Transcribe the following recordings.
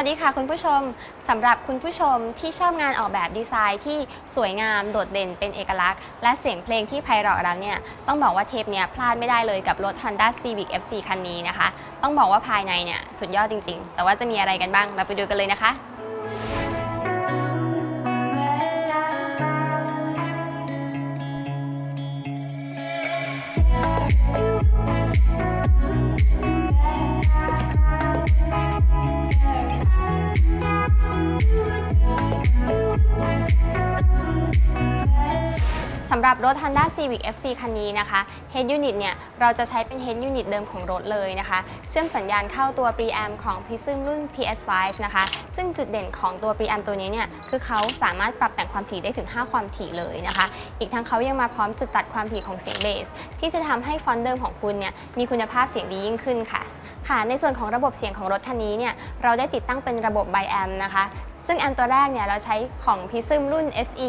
สวัสดีค่ะคุณผู้ชมสำหรับคุณผู้ชมที่ชอบงานออกแบบดีไซน์ที่สวยงามโดดเด่นเป็นเอกลักษณ์ และเสียงเพลงที่ไพเราะแล้วเนี่ยต้องบอกว่าเทปเนี้ยพลาดไม่ได้เลยกับรถ Honda Civic FC คันนี้นะคะ ต้องบอกว่าภายในเนี่ยสุดยอดจริง ๆ แต่ว่าจะมีอะไรกันบ้างเราไปดูกันเลยนะคะำหรับรถ Honda Civic FC คันนี้นะคะ Head Unit เนี่ย เราจะใช้เป็น Head Unit เดิมของรถเลยนะคะ เชื่อมสัญญาณเข้าตัว Preamp ของ Prism รุ่น PS5 นะคะ ซึ่งจุดเด่นของตัว Preamp ตัวนี้เนี่ย คือเขาสามารถปรับแต่งความถี่ได้ถึง 5 ความถี่เลยนะคะ อีกทั้งเขายังมาพร้อมจุดตัดความถี่ของเสียงเบส ที่จะทำให้ฟอนต์เดิมของคุณเนี่ย มีคุณภาพเสียงดียิ่งขึ้นค่ะค่ะในส่วนของระบบเสียงของรถคันนี้เนี่ย เราได้ติดตั้งเป็นระบบ Biamp นะคะ ซึ่งแอมตัวแรกเนี่ยเราใช้ของพิซึมรุ่น SE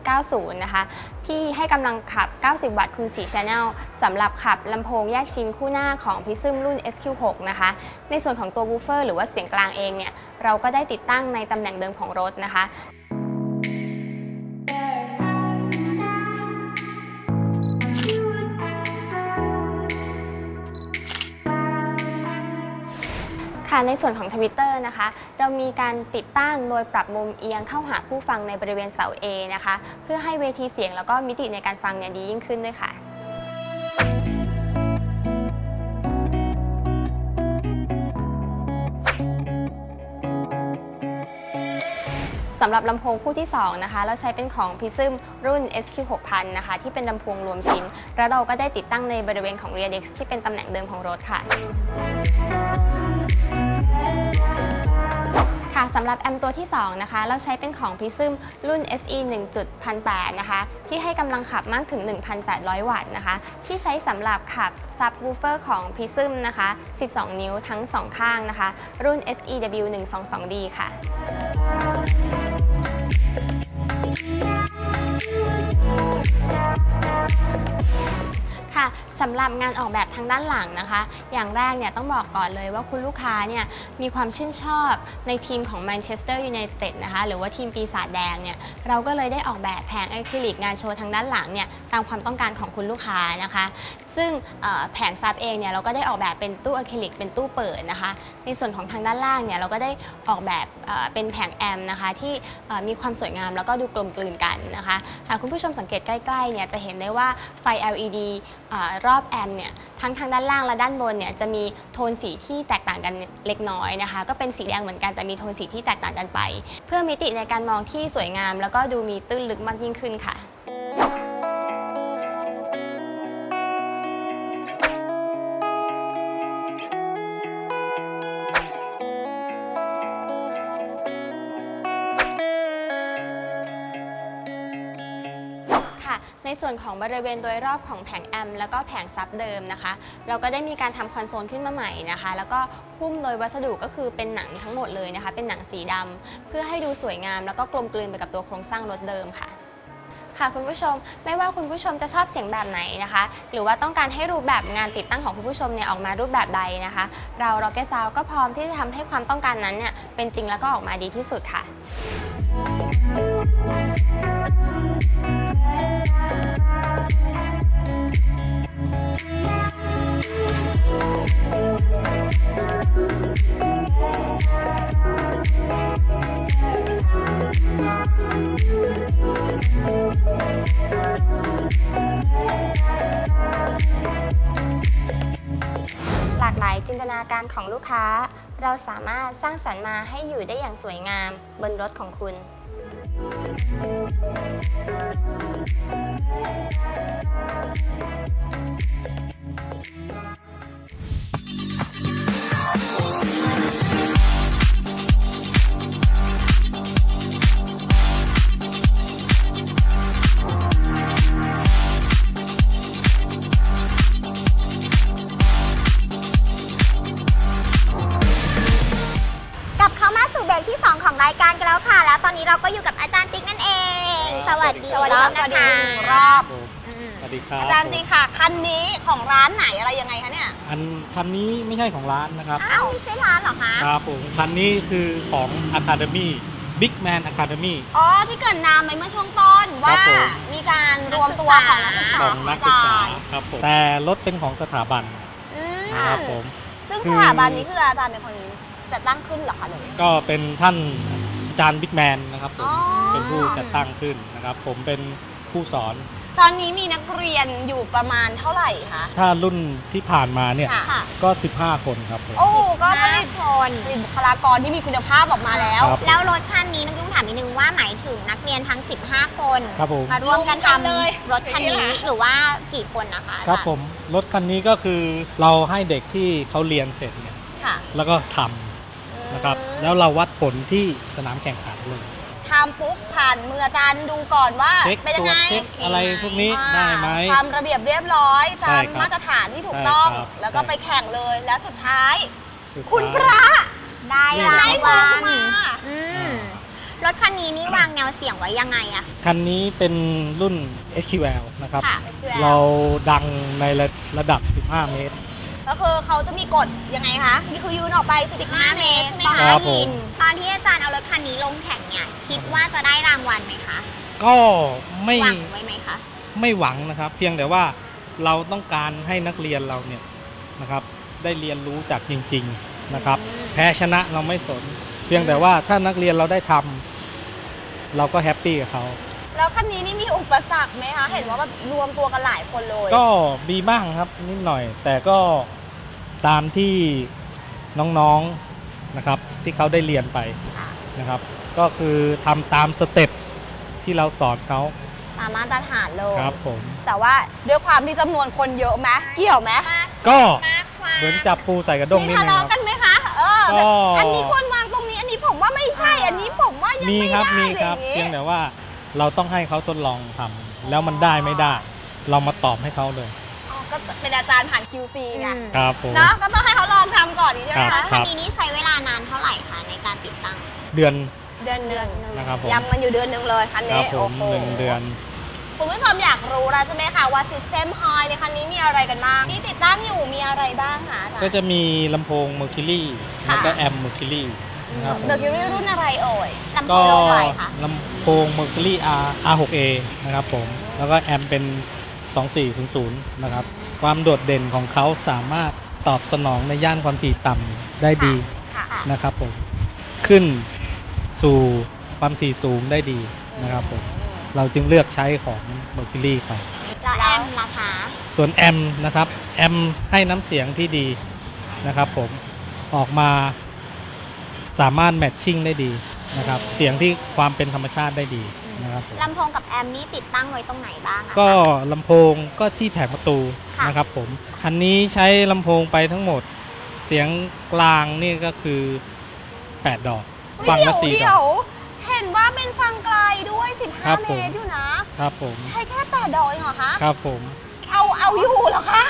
4.90 นะคะ ที่ให้กำลังขับ 90 วัตต์คูณ4 Channel สำหรับขับลำโพงแยกชิ้นคู่หน้าของพิซึมรุ่น SQ6 นะคะ ในส่วนของตัวบูเฟอร์หรือว่าเสียงกลางเองเนี่ย เราก็ได้ติดตั้งในตำแหน่งเดิมของรถนะคะ ค่ะในส่วนของทวิตเตอร์นะคะ เรามีการติดตั้งโดยปรับมุมเอียงเข้าหาผู้ฟังในบริเวณเสา A นะคะ เพื่อให้เวทีเสียงแล้วก็มิติในการฟังเนี่ยดียิ่งขึ้นด้วยค่ะ สำหรับลำโพงคู่ที่ 2 นะคะ เราใช้เป็นของ Prism รุ่น SQ6000 นะคะ ที่เป็นลำโพงรวมชิ้น แล้วเราก็ได้ติดตั้งในบริเวณของ Rear Deck ที่เป็นตำแหน่งเดิมของรถค่ะ ค่ะสำหรับแอมตัวที่ 2 นะคะ เราใช้เป็นของ Prism รุ่น SE 1.108 นะคะ ที่ให้กำลังขับมากถึง 1,800 วัตต์นะคะ ที่ใช้สำหรับขับซับวูเฟอร์ของ Prism นะคะ 12 นิ้วทั้ง 2 ข้างนะคะ รุ่น SEW 122D ค่ะ สำหรับงานออกแบบทางด้านหลังนะคะ อย่างแรกเนี่ยต้องบอกก่อนเลยว่าคุณลูกค้าเนี่ยมีความชื่นชอบในทีมของ Manchester United นะคะหรือว่าทีมปีศาจแดงเนี่ยเราก็เลยได้ออกแบบแผงอะคริลิกงานโชว์ทางด้านหลังเนี่ยตามความต้องการของคุณลูกค้านะคะ ซึ่งแผงซับเองเนี่ยเราก็ได้ออกแบบเป็นตู้อะคริลิกเป็นตู้เปิดนะคะ ในส่วนของทางด้านล่างเนี่ยเราก็ได้ออกแบบเป็นแผงแอมนะคะที่มีความสวยงามแล้วก็ดูกลมกลืนกันนะคะหากคุณผู้ชมสังเกตใกล้ๆเนี่ยจะเห็นได้ว่าไฟ LED อรอบแอมเนี่ยทั้งทางด้านล่างและด้านบนเนี่ยจะมีโทนสีที่แตกต่างกันเล็กน้อยนะคะ ก็เป็นสีแดงเหมือนกันแต่มีโทนสีที่แตกต่างกันไป เพื่อมิติในการมองที่สวยงาม แล้วก็ดูมีตื้นลึกมากยิ่งขึ้นค่ะ ส่วนของบริเวณโดยรอบของแผงแอมแล้วก็แผงซับเดิมนะคะ เราก็ได้มีการทำคอนโซลขึ้นมาใหม่นะคะ แล้วก็หุ้มโดยวัสดุก็คือเป็นหนังทั้งหมดเลยนะคะ เป็นหนังสีดำเพื่อให้ดูสวยงามแล้วก็กลมกลืนไปกับตัวโครงสร้างรถเดิมค่ะค่ะคุณผู้ชมไม่ว่าคุณผู้ชมจะชอบเสียงแบบไหนนะคะ หรือว่าต้องการให้รูปแบบงานติดตั้งของคุณผู้ชมเนี่ยออกมารูปแบบใดนะคะ เรา Rocket Sound ก็พร้อมที่จะทำให้ความต้องการนั้นเนี่ยเป็นจริงแล้วก็ออกมาดีที่สุดค่ะ หลากหลายจินตนาการของลูกค้า เราสามารถสร้างสรรค์มาให้อยู่ได้อย่างสวยงามบนรถของคุณ ก กที่ 2 ของรายการกันแล้วค่ะ แล้วตอนนี้เราก็อยู่กับอาจารย์ติ๊กนั่นเอง สวัสดีสวัสดีครับอีกรอบนะคะสวัสดีหนึ่งรอบอืมสวัสดีครับอาจารย์ติ๊กค่ะ คันนี้ของร้านไหนอะไรยังไงคะเนี่ย อันคันนี้ไม่ใช่ของร้านนะครับ อ้าวไม่ใช่ร้านเหรอคะครับผมคันนี้คือของ Academy Big Man Academy อ๋อที่เกิดนามไปเมื่อช่วงต้นครัว่าบผม มีการรวมตัวของนักศึกษาของนักศึกษาอจรย์ครับผมแต่รถเป็นของสถาบันอืมนะครับผม ซึ่งคืสอถาบันนี้คืออาจารย์เป็นคน จัดตั้งขึ้นเหรอคะหรือ ก็เป็นท่านอาจารย์บิ๊กแมนนะครับผมอ๋อ เป็นผู้จัดตั้งขึ้นนะครับ ผมเป็นผู้สอนตอนนี้มีนักเรียนอยู่ประมาณเท่าไหร่คะถ้ารุ่นที่ผ่านมาเนี่ยค่ะ ก็ 15 คนครับผม โอ้ก็ผลิตคนผลิตบุคลากรที่มีคุณภาพออกมาแล้ว ครับ แล้วรถคันนี้น้องยุ่งถามนิดนึงว่าหมายถึงนักเรียนทั้ง 15 คนครับผม มาร่วมกันทรวมกันเลยำรถคันนี้หรือว่ากี่คนนะคะอาครับจาย์ผมรถคันนี้ก็คือเราให้เด็กที่เขาเรียนเสร็จเนี่ยค่ะ แล้วก็ทำ นะครับ แล้วเราวัดผลที่สนามแข่งขันเลยทำปุ๊บผ่านมืออาจารย์ดูก่อนว่าเช็คเป็นยัตงรวไงจเช็คอะไรพวกนี้อ่าได้ไหม ความระเบียบเรียบร้อยใช่ตามครับมาตรฐานที่ถูกต้อง ใช่ครับแล้วก็ใช่ ไปแข่งเลยแล้วสุดท้ายสุดคุณพท้ายระได้นี่รางวัลอ่ารถคันนี้นี่วางแนวเสียงไว้ยังไงอะ คันนี้เป็นรุ่น SQL นะครับ ค่ะเราดังในระระดับ 15 เมตร ก็คือเขาจะมีกฎยังไงคะนี่คือยืนออกไป 15 เมตรใช่ไหมคคะรับผม ตอนที่อาจารย์เอารถคันนี้ลงแข่งเนี่ยคิดว่าจะได้รางวัลไหมคะก็ไม่หวังไว้ไหมคะ ไม่หวังนะครับ เพียงแต่ว่าเราต้องการให้นักเรียนเราเนี่ยนะครับ ได้เรียนรู้จากจริง ๆนะครับแพ้ชนะเราไม่สน เพียงแต่ว่าถ้านักเรียนเราได้ทำเราก็แฮปปี้กับเขา แล้วคันนี้นี่มีอุปสรรคไหมคะ เห็นว่าแบบรวมตัวกันหลายคนเลย ก็มีบ้างครับนิดหน่อย แต่ก็ ตามที่น้องๆนะครับที่เขาได้เรียนไปค่ะนะครับ ก็คือทำตามสเต็ปที่เราสอนเขาตามมาตรฐานเลยครับผม แต่ว่าด้วยความที่จำนวนคนเยอะไหมเกี่ยวไหมก็เหมือนจับปูใส่กระด้งมีนิดทะนึงเลาะคกัรับนไหมคะเออแบบก็อันนี้ควรวางตรงนี้ อันนี้ผมว่าไม่ใช่ อันนี้ผมว่ายังมีไม่ครับได้มีอะไรคอรับย่างเพียงงี้แต่ว่าเราต้องให้เขาทดลองทำแล้วมันได้ไม่ได้ เรามาตอบให้เขาเลยอ๋อ ก็เป็นอาจารย์ผ่าน QC ไงครับผม เนาะก็ต้องให้เขาลองทำก่อนนี่ใช่ไหมครัคะบครับคันนี้นี่ใช้เวลานานเท่าไหร่คะในการติดตั้ง เดือนเดือนเดือนนะครับผมย้ำมันอยู่เดือนหนึ่งเลยคันครันี้บผมโอ้โหหนึ่งเดือน คุณผู้ชมอยากรู้แล้วใช่ไหมคะว่า System High ในคันนี้มีอะไรกันบ้างที่ติดตั้งอยู่มีอะไรบ้างคะอาจารย์ก็จะมีลำโพง Mercury ค่ะ แล้วก็แอม Mercury นะครับผมเบอร์คิวรี่รุ่นอะไรเอ่ยลำโพก็งรุ่นอะไรคะลำโพง Mercury R R6A นะครับผม แล้วก็แอมเป็น 2400 นะครับ ความโดดเด่นของเขาสามารถตอบสนองในย่านความถี่ต่ำได้ดีค่ะ นะครับผม ขึ้นสู่ความถี่สูงได้ดีนะครับผม เราจึงเลือกใช้ของ Mercury ครับแล้วแอมราคาส่วนแอมนะครับแอมให้น้ำเสียงที่ดีนะครับผม ออกมาสามารถแมทชิ่งได้ดีนะครับ เสียงที่ความเป็นธรรมชาติได้ดี นะครับผมลำโพงกับแอมนี่ติดตั้งไว้ตรงไหนบ้างอะคะ ก็ลำโพงก็ที่แผงประตูค่ะ นะครับผมคันนี้ใช้ลำโพงไปทั้งหมด เสียงกลางนี่ก็คือ 8 ดอก ฟังละสี่ดเดี๋อยวกเห็นว่าเป็นฟังไกลด้วย ครับ15ผเมมตรอยู่นะ ครับผม ใช้แค่ 8 ดอกเองเหรอคะ ครับผม เอาเอาอยู่เหรอคะ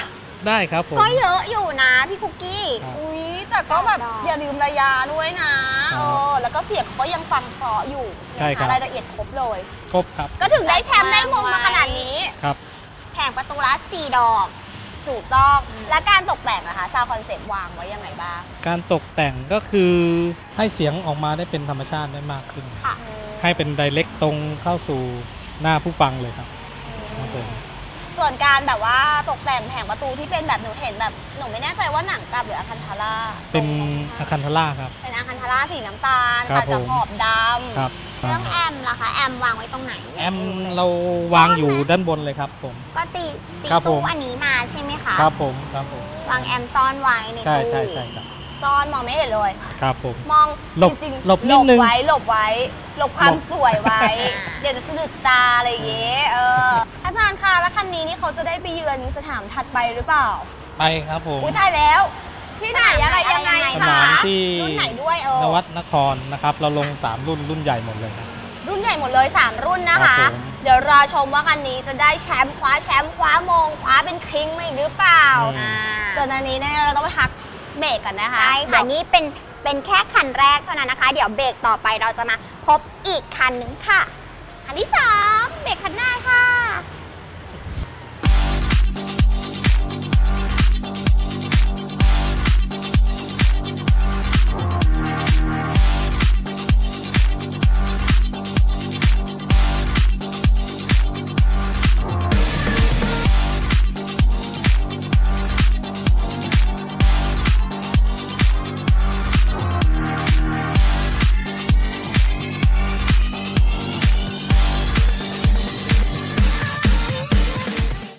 ได้ครับผม ก็เยอะอยู่นะพี่คุกกี้ ครับ อุ้ยแต่ก็แบบแปดดอกอย่าลืมระยะด้วยนะครับเออแล้วก็เสียงเขาก็ยังฟังเพราะอยู่ใช่ใช่ไหมครัคะบรายละเอียดครบเลย ครบครับก็ถึงได้แชมป์ได้มงมาขนาดนี้ครับ แผงประตูละ4ดอก ถูกต้อง และการตกแต่งนะคะซาวคอนเซ็ปต์วางไว้ยังไงบ้างการตกแต่งก็คือให้เสียงออกมาได้เป็นธรรมชาติได้มากขึ้น ค่ะให้เป็นไดเ c กตรงเข้าสู่หน้าผู้ฟังเลยครับครับผม ส่วนการแบบว่าตกแต่งแผงประตูที่เป็นแบบหนูเห็นแบบหนูไม่แน่ใจว่าหนังกลับหรืออาคันทาร่าเป็นอาคันทาร่าครับ เป็นอาคันทาร่าสีน้ำตาลครับตัดจากผม ขอบดำครับเรื่องแอมล่ะคะแอมวางไว้ตรงไหนแอมเราวางอยู่ด้านบนเลยครับผม ก็ตีตีครับผมตู้อันนี้มาใช่ไหมคะครับผมครับผมวางแอมซ่อนไว้ในใช่ตู้ใช่ใช่ครับ ซ่อนมองไม่เห็นเลย ครับผม มองหลบจริงๆหลบนิดนึง ไว้หลบไว้ หลบความหลบสวยไว้ เดี๋ยวจะสะดุดตาอะไรอย่างเงี้ยเอออาจารย์คะแล้วคันนี้นี่เขาจะได้ไปเยือนสถานถัดไปหรือเปล่าไปครับผม อุ้ยตายแล้ว ที่ไหนอะไรยังไงสคะนามที่ รุ่นไหนด้วยเออนวัดนครนะครับ เราลง 3 รุ่นรุ่นใหญ่หมดเลยครับ รุ่นใหญ่หมดเลย3รุ่นนะครัคะ บผม เดี๋ยวรอชมว่าคันนี้จะได้แชมป์คว้าแชมป์คว้ามงคว้าเป็นคิงมาอีกหรือเปล่า อืมส่วนอันนี้เนี่ยเราต้องไปพัก เบรกกันนะคะใช่เดี๋ค่ะยวนี่เป็นเป็นแค่คันแรกเท่านั้นนะคะ เดี๋ยวเบรกต่อไปเราจะมาพบอีกคันหนึ่งค่ะ คันที่สามเบรกคันหน้าค่ะ